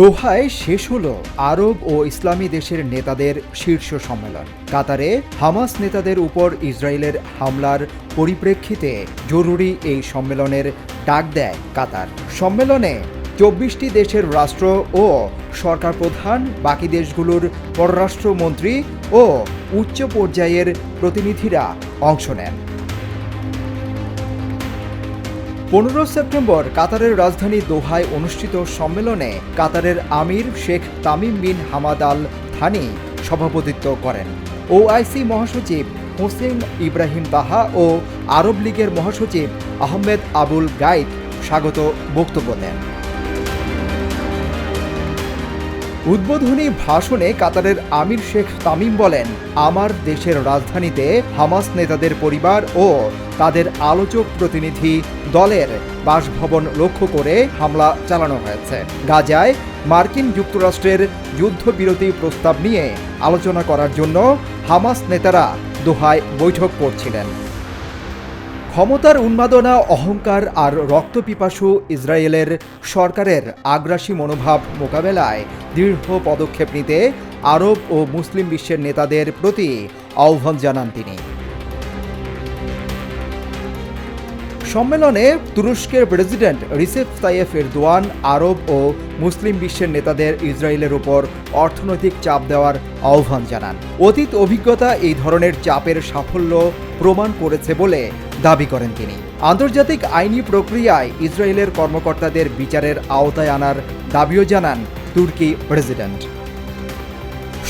দোহায় শেষ হল আরব ও ইসলামী দেশের নেতাদের শীর্ষ সম্মেলন। কাতারে হামাস নেতাদের উপর ইসরায়েলের হামলার পরিপ্রেক্ষিতে জরুরি এই সম্মেলনের ডাক দেয় কাতার। সম্মেলনে চব্বিশটি দেশের রাষ্ট্র ও সরকার প্রধান, বাকি দেশগুলোর পররাষ্ট্রমন্ত্রী ও উচ্চ পর্যায়ের প্রতিনিধিরা অংশ নেন। পনেরো সেপ্টেম্বর কাতারের রাজধানী দোহায় অনুষ্ঠিত সম্মেলনে কাতারের আমির Sheikh Tamim bin Hamad Al Thani সভাপতিত্ব করেন। ওআইসি মহাসচিব হোসেন ইব্রাহিম বাহা ও আরব লীগের মহাসচিব আহমেদ আবুল গাইদ স্বাগত বক্তব্য দেন। উদ্বোধনী ভাষণে কাতারের আমির শেখ তামিম বলেন, আমার দেশের রাজধানীতে হামাস নেতাদের পরিবার ও তাদের আলোচক প্রতিনিধি দলের বাসভবন লক্ষ্য করে হামলা চালানো হয়েছে। গাজায় মার্কিন যুক্তরাষ্ট্রের যুদ্ধবিরতি প্রস্তাব নিয়ে আলোচনা করার জন্য হামাস নেতারা দোহায় বৈঠক করছিলেন। ক্ষমতার উন্মাদনা, অহংকার আর রক্তপিপাসু ইসরায়েলের সরকারের আগ্রাসী মনোভাব মোকাবেলায় দৃঢ় পদক্ষেপ নিতে আরব ও মুসলিম বিশ্বের নেতাদের প্রতি আহ্বান জানান তিনি। সম্মেলনে তুরস্কের president Recep Tayyip Erdogan, Arab ও মুসলিম বিশ্বের নেতাদের ইসরায়েলের উপর অর্থনৈতিক চাপ দেওয়ার আহ্বান জানান। অতীত অভিজ্ঞতা এই ধরনের চাপের সাফল্য প্রমাণ করেছে বলে দাবি করেন তিনি। আন্তর্জাতিক আইনি প্রক্রিয়ায় ইসরায়েলের কর্মকর্তাদের বিচারের আওতায় আনার দাবিও জানান তুর্কি প্রেসিডেন্ট।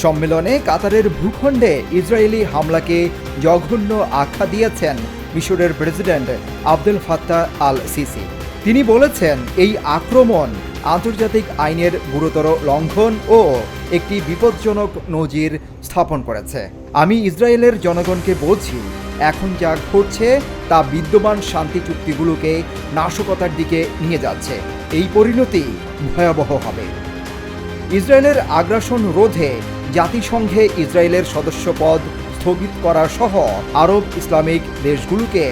সম্মেলনে কাতারের ভূখণ্ডে ইসরায়েলি হামলাকে জঘন্য আখ্যা দিয়েছেন মিশরের president Abdel Fattah al Sisi তিনি বলেছেন, এই আক্রমণ আন্তর্জাতিক আইনের গুরুতর লঙ্ঘন ও একটি বিপজ্জনক নজির স্থাপন করেছে। আমি ইসরায়েলের জনগণকে বলছি, এখন যা ঘটছে তা বিদ্যমান শান্তি চুক্তিগুলোকে নাশকতার দিকে নিয়ে যাচ্ছে। এই পরিণতি ভয়াবহ হবে। ইসরায়েলের আগ্রাসন রোধে জাতিসংঘে ইসরায়েলের সদস্যপদ স্থগিত করা সহ আরব ইসলামিক দেশগুলোকে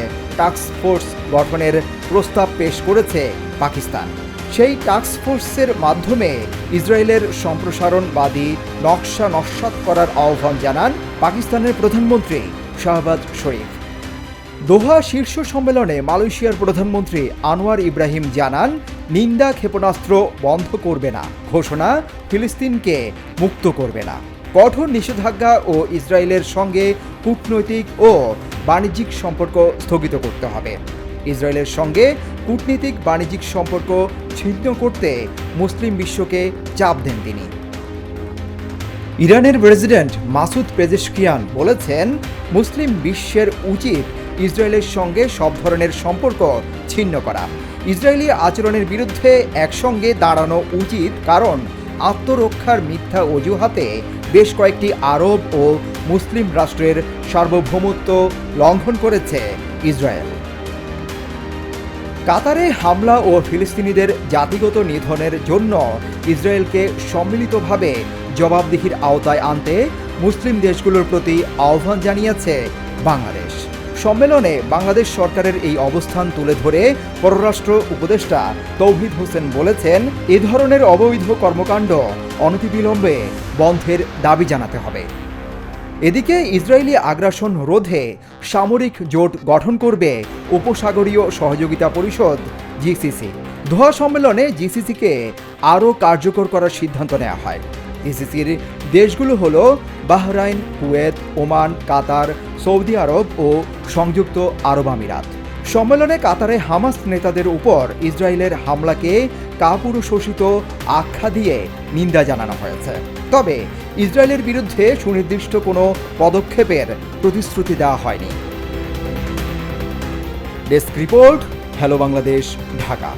ফোর্স গঠনের প্রস্তাব পেশ করেছে পাকিস্তান। সেই ফোর্সের মাধ্যমে ইসরায়েলের সম্প্রসারণবাদী নকশা নস্বাত করার আহ্বান জানান পাকিস্তানের প্রধানমন্ত্রী শাহবাজ শরীফ। দোহা শীর্ষ সম্মেলনে মালয়েশিয়ার প্রধানমন্ত্রী আনোয়ার ইব্রাহিম জানান, নিন্দা ক্ষেপণাস্ত্র বন্ধ করবে না, ঘোষণা ফিলিস্তিনকে মুক্ত করবে না। কঠোর নিষেধাজ্ঞা ও ইসরায়েলের সঙ্গে কূটনৈতিক ও বাণিজ্যিক সম্পর্ক স্থগিত করতে হবে। ইসরায়েলের সঙ্গে কূটনীতিক বাণিজ্যিক সম্পর্ক ছিন্ন করতে মুসলিম বিশ্বকে চাপ দেন তিনি। ইরানের প্রেসিডেন্ট মাসুদ পেজেশকিয়ান বলেছেন, মুসলিম বিশ্বের উচিত ইসরায়েলের সঙ্গে সব ধরনের সম্পর্ক ছিন্ন করা। ইসরায়েলি আচরণের বিরুদ্ধে একসঙ্গে দাঁড়ানো উচিত, কারণ আত্মরক্ষার মিথ্যা অজুহাতে বেশ কয়েকটি আরব ও মুসলিম রাষ্ট্রের সার্বভৌমত্ব লঙ্ঘন করেছে ইসরায়েল। কাতারে হামলা ও ফিলিস্তিনিদের জাতিগত নিধনের জন্য ইসরায়েলকে সম্মিলিতভাবে জবাবদিহির আওতায় আনতে মুসলিম দেশগুলোর প্রতি আহ্বান জানিয়েছে বাংলাদেশ। সম্মেলনে বাংলাদেশ সরকারের এই অবস্থান তুলে ধরে পররাষ্ট্র উপদেষ্টা তৌহিদ হোসেন বলেছেন, এ ধরনের অবৈধ কর্মকাণ্ড অনতিবিলম্বে বন্ধের দাবি জানাতে হবে। এদিকে ইসরায়েলি আগ্রাসন রোধে সামরিক জোট গঠন করবে উপসাগরীয় সহযোগিতা পরিষদ, জিসিসি। দোহা সম্মেলনে জিসিসিকে আরও কার্যকর করার সিদ্ধান্ত নেওয়া হয়। জিসিসির দেশগুলো হলো Bahrain, Kuwait, Oman, Qatar Saudi Arab ও সংযুক্ত আরব আমিরাত। সম্মেলনে কাতারে হামাস নেতাদের উপর ইসরায়েলের হামলাকে কাপুরুষোষিত আখ্যা দিয়ে নিন্দা জানানো হয়েছে। তবে ইসরায়েলের বিরুদ্ধে সুনির্দিষ্ট কোনো পদক্ষেপের প্রতিশ্রুতি দেওয়া হয়নি। Desk report, hello Bangladesh, Dhaka.